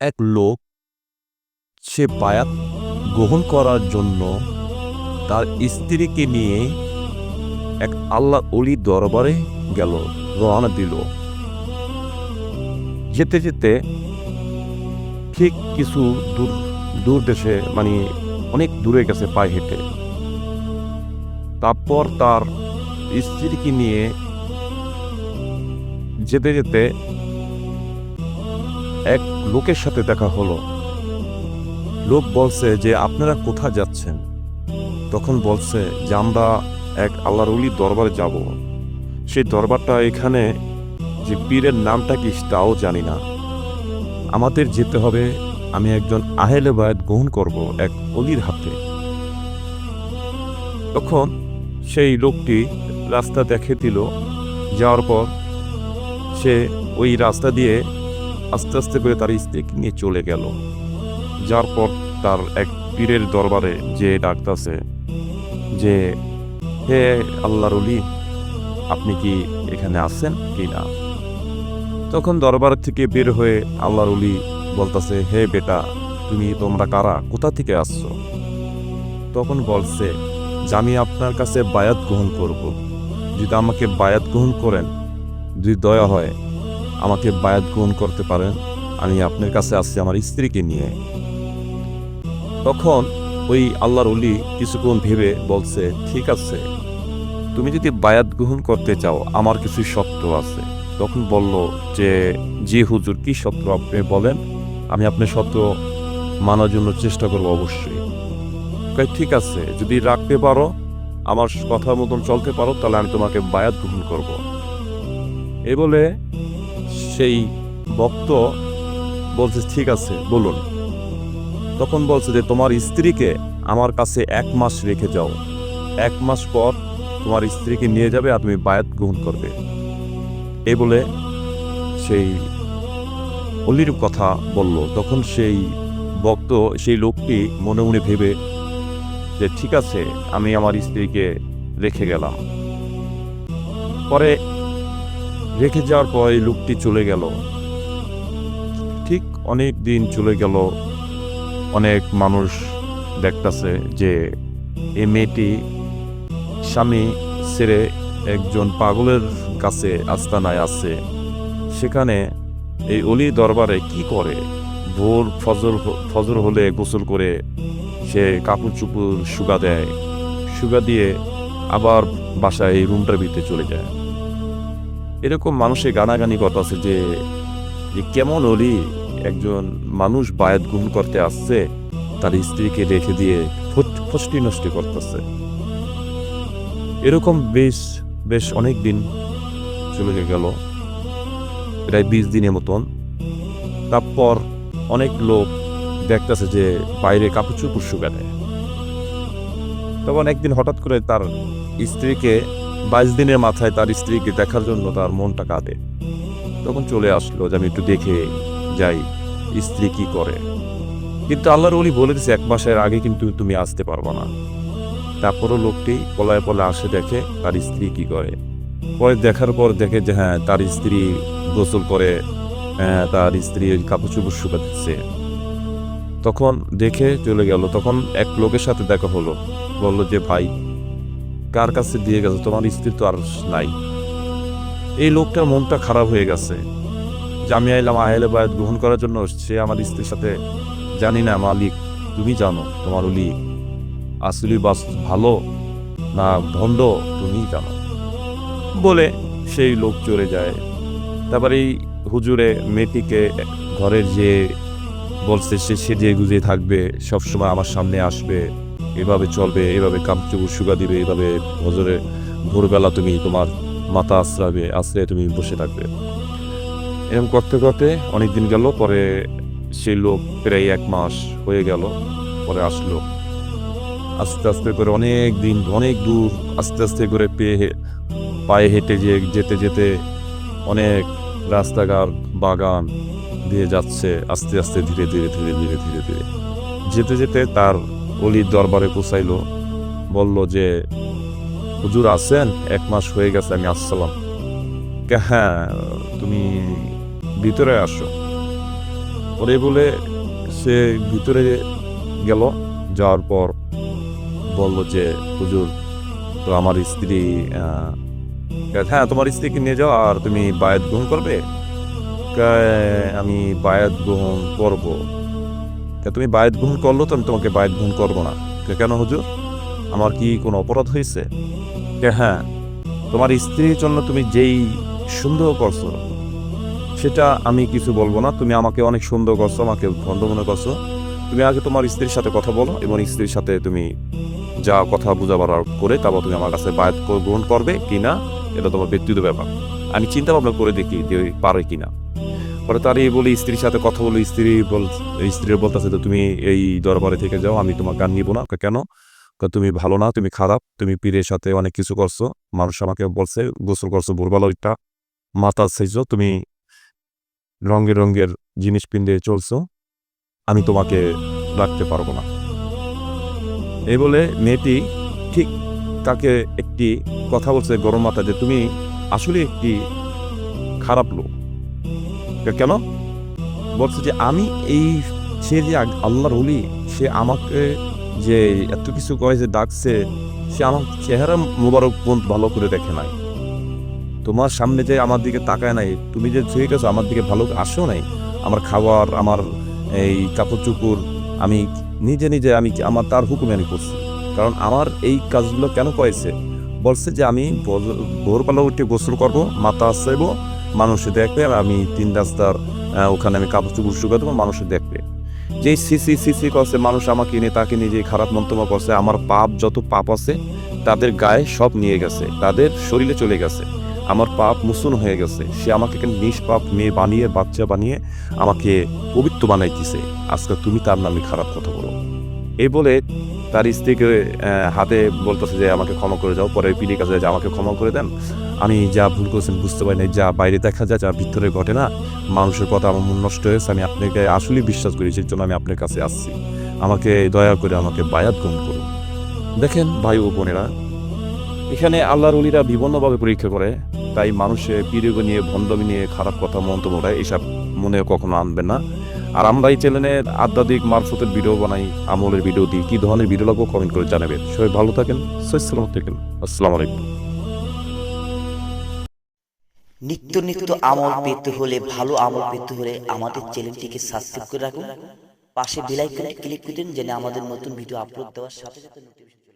এক লোক সে বায়াত গ্রহণ করার জন্য তার স্ত্রীকে নিয়ে এক আল্লাহ অলি দরবারে গেল, রওনা দিল। যেতে যেতে ঠিক কিছু দূর দূর দেশে মানে অনেক দূরে গেছে পায়ে হেঁটে। তারপর তার স্ত্রীকে নিয়ে যেতে যেতে এক লোকের সাথে দেখা হলো। লোক বলছে যে, আপনারা কোথায় যাচ্ছেন? তখন বলছে যে, আমরা এক আল্লাহর অলির দরবারে যাব। সেই দরবারটা এখানে যে পীরের নামটা কি তাও জানি না। আমাদের যেতে হবে। আমি একজন আহেলে বায়াত গ্রহণ করব এক অলির হাতে। তখন সেই লোকটি রাস্তা দেখে দিল। যাওয়ার পর সে ওই রাস্তা দিয়ে আস্তে আস্তে করে তার স্ত্রীকে নিয়ে চলে গেল। যার পর তার এক পীরের দরবারে যে ডাকতেছে যে, হে আল্লাহর অলি আপনি কি এখানে আছেন কি না? তখন দরবার থেকে বের হয়ে আল্লাহর অলি বলতেছে, হে বেটা, তুমি তোমরা কারা? কোথা থেকে আসছো? তখন বলছে যে আমি আপনার কাছে বায়াত গ্রহণ করব। যদি আমাকে বায়াত গ্রহণ করেন, যদি দয়া হয় আমাকে বায়াত গ্রহণ করতে পারেন, আমি আপনার কাছে আসছি আমার স্ত্রীকে নিয়ে। তখন ওই আল্লাহর অলি কিছুক্ষণ ভেবে বলছে, ঠিক আছে, তুমি যদি বায়াত গ্রহণ করতে চাও, আমার কিছু শর্ত আছে। তখন বলল যে, জি হুজুর, কি শর্ত আপনি বলেন? আমি আপনার শর্ত মানার জন্য চেষ্টা করব অবশ্যই। ঠিক আছে, যদি রাখতে পারো, আমার কথা মতন চলতে পারো, তাহলে আমি তোমাকে বায়াত গ্রহণ করব। এ বলে সেই ভক্ত বলছে, ঠিক আছে, বলুন। তখন বলছে যে, তোমার স্ত্রীকে আমার কাছে এক মাস রেখে যাও। এক মাস পর তোমার স্ত্রীকে নিয়ে যাবে আর তুমি বায়াত গ্রহণ করবে। এই বলে সেই অলির কথা বলল। তখন সেই ভক্ত, সেই লোকটি মনে মনে ভেবে যে, ঠিক আছে, আমি আমার স্ত্রীকে রেখে গেলাম। পরে রেখে যাওয়ার পর এই লোকটি চলে গেল। ঠিক অনেক দিন চলে গেল, অনেক মানুষ দেখতাছে যে এই মেয়েটি স্বামী ছেড়ে একজন পাগলের কাছে আস্তানায় আছে। সেখানে এই অলি দরবারে কি করে? ভোর ফজর ফজর হলে গোসল করে সে কাপড় চুপুর সুগা দেয় সুগা দিয়ে আবার বাসায় এই রুমটার ভিতরে চলে যায়। এরকম মানুষের গানাগানি কথা আছে যে কেমন অলি একজন মানুষ বায়াত গ্রহণ করতে আসছে, তার স্ত্রীকে রেখে দিয়ে ফষ্টি নষ্টি করতেছে। এরকম বেশ বেশ অনেক দিন চলে গেল, প্রায় বিশ দিনের মতন। তারপর অনেক লোক দেখতেছে যে, বাইরে কাপড় চুপুর শুকা তখন একদিন হঠাৎ করে তার স্ত্রীকে বাইশ দিনের মাথায় তার স্ত্রীকে দেখার জন্য তার মনটা কাঁদে। তখন চলে আসলো যে আমি একটু দেখে যাই স্ত্রী কি করে। কিন্তু আল্লাহর অলি বলে দিছে এক মাসের আগে কিন্তু তুমি আসতে পারব না। তারপরও লোকটি পলায় পলায় আসে দেখে তার স্ত্রী কি করে। পরে দেখার পর দেখে যে হ্যাঁ তার স্ত্রী গোসল করে হ্যাঁ, তার স্ত্রী কাপড় চুপড় শুকাচ্ছে তখন দেখে চলে গেল। তখন এক লোকের সাথে দেখা হলো। বলল যে ভাই কার কাছে দিয়ে গেছে? তোমার স্ত্রী তো আর নাই। এই লোকটার মনটা খারাপ হয়ে গেছে। যে আমি আইলাম আহেলে বায়াত গ্রহণ করার জন্য সে আমার স্ত্রীর সাথে জানি না, মালিক, তুমি জানো, তোমার উলি আসলি বাস ভালো না ভণ্ড তুমি জানো। বলে সেই লোক চলে যায়। তারপরে এই হুজুরে মেয়েটিকে ঘরের যে বলছে, সে সেজে গুজে থাকবে, সবসময় আমার সামনে আসবে। এভাবে চলবে, এভাবে কামচুপুর সুগা দিবে, এভাবে হজরে ভোরবেলা তুমি তোমার মাথা আশ্রাবে, আশ্রয়ে তুমি বসে থাকবে। এরকম করতে করতে অনেক দিন গেল, পরে সেই লোক প্রায় এক মাস হয়ে গেল, পরে আসলো। আস্তে আস্তে করে অনেক দিন, অনেক দূর আস্তে আস্তে করে পেয়ে পায়ে হেঁটে যে যেতে যেতে অনেক রাস্তাঘাট, বাগান দিয়ে যাচ্ছে, আস্তে আস্তে ধীরে ধীরে ধীরে ধীরে ধীরে ধীরে। যেতে যেতে তার অলির দরবারে পৌঁছাইলো, বলল যে, হুজুর আছেন? এক মাস হয়ে গেছে, আমি আসসালাম। কে হ্যাঁ তুমি ভিতরে আসো। পরে বলে, সে ভিতরে গেল, যাওয়ার পর বলল যে, হুজুর, তো আমার স্ত্রী হ্যাঁ তোমার স্ত্রীকে নিয়ে যাও, আর তুমি বায়াত গ্রহণ করবে? আমি বায়াত গ্রহণ করব। তা তুমি বায়ত গ্রহণ করল তো আমি তোমাকে বায়াত গ্রহণ করব না। কেন হুজুর? আমার কি কোনো অপরাধ হয়েছে? হ্যাঁ তোমার স্ত্রীর জন্য তুমি যেই সুন্দর করছ, সেটা আমি কিছু বলব না। তুমি আমাকে অনেক সুন্দর করছ, আমাকে ভণ্ড মনে করছ। তুমি আগে তোমার স্ত্রীর সাথে কথা বলো এবং স্ত্রীর সাথে তুমি যা কথা বোঝাবার করে তারপর তুমি আমার কাছে বায়াত গ্রহণ করবে কি না এটা তোমার ব্যক্তিগত ব্যাপার। আমি চিন্তা ভাবনা করে দেখি যে পারে কি না পরে তার এই বলি স্ত্রীর সাথে কথা বলে, স্ত্রী বল স্ত্রীর বলতেছে তো তুমি এই দরবারে থেকে যাও, আমি তোমার গান নিবো না। কেন? তুমি ভালো না, তুমি খারাপ, তুমি পীরের সাথে অনেক কিছু করছ, মানুষ আমাকে বলছে, গোসল করছ ভোরবেলা ওইটা মাথা সেজো, তুমি রঙের রঙের জিনিস পিন্দে চলছো, আমি তোমাকে রাখতে পারব না। এই বলে মেয়েটি ঠিক তাকে একটি কথা বলছে গরম মাথা যে, তুমি আসলে একটি খারাপ লোক। কেন? বলছে যে আমি এই সে যে আল্লাহর অলি সে আমাকে যে এত কিছু কয় যে ডাকছে, সে আমার চেহারা মোবারক পর্যন্ত ভালো করে দেখে নাই। তোমার সামনে যে আমার দিকে তাকায় নাই, তুমি যে ছুঁয়ে গেছো আমার দিকে ভালো আসো নাই। আমার খাবার আমার এই কাপড় চুপুর আমি নিজে নিজে আমি আমার তার হুকুমে আমি করছি। কারণ আমার এই কাজগুলো কেন কয়েছে? বলছে যে আমি ভোরবেলা উঠে গোসল করব, মাথা আসাইব মানুষে দেখবে আর আমি তিন রাস্তার ওখানে আমি কাপড় চুপুর শুকা দেবো মানুষে দেখবে। যেই সিসি সিসি করছে, মানুষ আমাকে নিয়ে, তাকে নিজে খারাপ মন্তব্য করছে, আমার পাপ যত পাপ আছে, তাদের গায়ে সব নিয়ে গেছে, তাদের শরীরে চলে গেছে। আমার পাপ মুসুন হয়ে গেছে, সে আমাকে নিষ্পাপ মেয়ে বানিয়ে, বাচ্চা বানিয়ে আমাকে পবিত্র বানাইতেছে। আজকে তুমি তার নামে খারাপ কথা বলো। এই বলে তার স্ত্রীকে হাতে বলতেছে যে আমাকে ক্ষমা করে যাও, পরে পিড়ির কাছে যে আমাকে ক্ষমা করে দেন। আমি যা ভুল করেছেন বুঝতে পারি যা বাইরে দেখা যায়, যা ভিতরে ঘটে না, মানুষের কথা আমার মন নষ্ট হয়েছে, আমি আপনাকে আসলেই বিশ্বাস করি, সেই জন্য আমি আপনার কাছে আসছি। আমাকে দয়া করে আমাকে বায়াত গ্রহণ করুন। দেখেন ভাই ও বোনেরা, এখানে আল্লাহর উলিরা বিভিন্নভাবে পরীক্ষা করে, তাই মানুষে পিরিয়গ নিয়ে, ভণ্ডমি নিয়ে, খারাপ কথা মন্তব্য এসব মনে কখনো আনবেন না। আর আমরা এই চ্যানেলে আধ্যাত্মিক মারফতের ভিডিও বানাই, আমলের ভিডিও দিই। কী ধরনের ভিডিও লাগবো কমেন্ট করে জানাবেন সবাই ভালো থাকেন সৈসলামত থাকেন। আসসালামু আলাইকুম। নিত্য নিত্য আমল পেতে হলে, ভালো আমল পেতে হলে আমাদের চ্যানেলটিকে সাবস্ক্রাইব করে রাখুন। পাশে বেল আইকনে ক্লিক করে দিন, যেন আমাদের নতুন ভিডিও আপলোড দেওয়ার সাথে সাথে নোটিফিকেশন